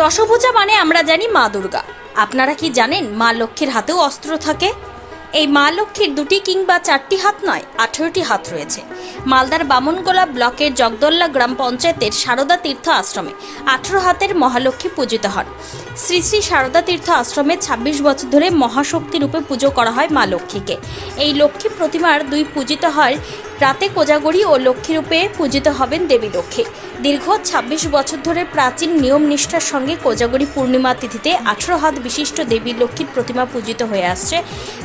দশভূজা মানে আমরা জানি মা দুর্গা। আপনারা কি জানেন মা লক্ষ্মীর হাতেও অস্ত্র থাকে? এই মা লক্ষ্মীর দুটি কিংবা চারটি হাত নয়, আঠেরোটি হাত রয়েছে। মালদার বামনগোলা ব্লকের জগদল্লা গ্রাম পঞ্চায়েতের সারদা তীর্থ আশ্রমে আঠেরো হাতের মহালক্ষ্মী পূজিত হন। শ্রী শ্রী সারদা তীর্থ আশ্রমে ২৬ বছর ধরে মহাশক্তি রূপে পুজো করা হয় মা লক্ষ্মীকে। এই লক্ষ্মী প্রতিমার দুই পূজিত হয় রাতে কোজাগরি ও লক্ষ্মী রূপে পূজিত হবেন দেবী লক্ষ্মী। দীর্ঘ ২৬ বছর ধরে প্রাচীন নিয়ম নিষ্ঠার সঙ্গে কোজাগরি পূর্ণিমা তিথিতে আঠারো হাত বিশিষ্ট দেবী লক্ষ্মীর প্রতিমা পূজিত হয়ে আসছে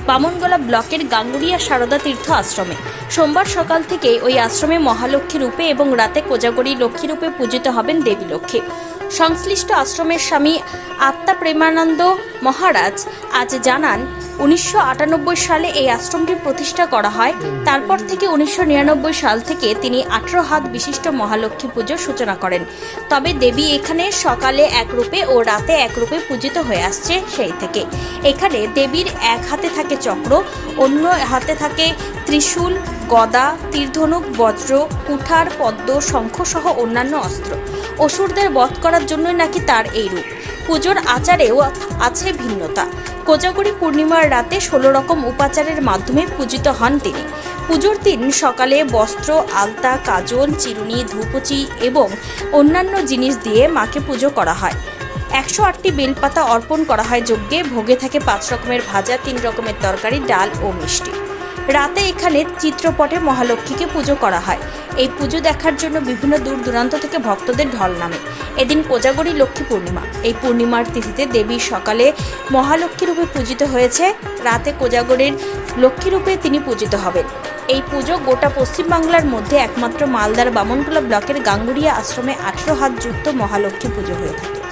বামনগোলা ব্লকের গাঙ্গুরিয়া সারদা তীর্থ আশ্রমে। সোমবার সকাল থেকে ওই আশ্রমে মহালক্ষ্মী রূপে এবং রাতে কোজাগরি লক্ষ্মী রূপে পূজিত হবেন দেবী লক্ষ্মী। সংশ্লিষ্ট আশ্রমের স্বামী আত্মা প্রেমানন্দ মহারাজ আজ জানান, উনিশশো আটানব্বই সালে এই আশ্রমটি প্রতিষ্ঠা করা হয়। তারপর থেকে উনিশশো নিরানব্বই সাল থেকে তিনি আঠেরো হাত বিশিষ্ট মহালক্ষ্মী পুজোর সূচনা করেন। তবে দেবী এখানে সকালে এক রূপে ও রাতে এক রূপে পূজিত হয়ে আসছে সেই থেকে। এখানে দেবীর এক হাতে থাকে চক্র, অন্য হাতে থাকে ত্রিশূল, গদা, তীরধনুক, বজ্র, কুঠার, পদ্ম শঙ্খ সহ অন্যান্য অস্ত্র। অসুরদের বধ করার জন্যই নাকি তার এই রূপ। পুজোর আচারেও আছে ভিন্নতা। কোজাগরি পূর্ণিমার রাতে ষোলো রকম উপাচারের মাধ্যমে পূজিত হন তিনি। পুজোর দিন সকালে বস্ত্র, আলতা, কাজল, চিরুনি, ধূপচি এবং অন্যান্য জিনিস দিয়ে মাকে পুজো করা হয়। একশো আটটি বেলপাতা অর্পণ করা হয় যজ্ঞে। ভোগে থাকে পাঁচ রকমের ভাজা, তিন রকমের তরকারি, ডাল ও মিষ্টি। রাতে এখানে চিত্রপটে মহালক্ষ্মীকে পুজো করা হয়। এই পুজো দেখার জন্য বিভিন্ন দূর দূরান্ত থেকে ভক্তদের ঢল নামে। এদিন কোজাগরি লক্ষ্মী পূর্ণিমা। এই পূর্ণিমার তিথিতে দেবী সকালে মহালক্ষ্মী রূপে পূজিত হয়েছে। রাতে কোজাগরির লক্ষ্মী রূপে তিনি পূজিত হবেন। এই পুজো গোটা পশ্চিমবাংলার মধ্যে একমাত্র মালদার বামনগোলা ব্লকের গাঙ্গুরিয়া আশ্রমে আঠেরো হাত যুক্ত মহালক্ষ্মী পুজো হয়ে থাকে।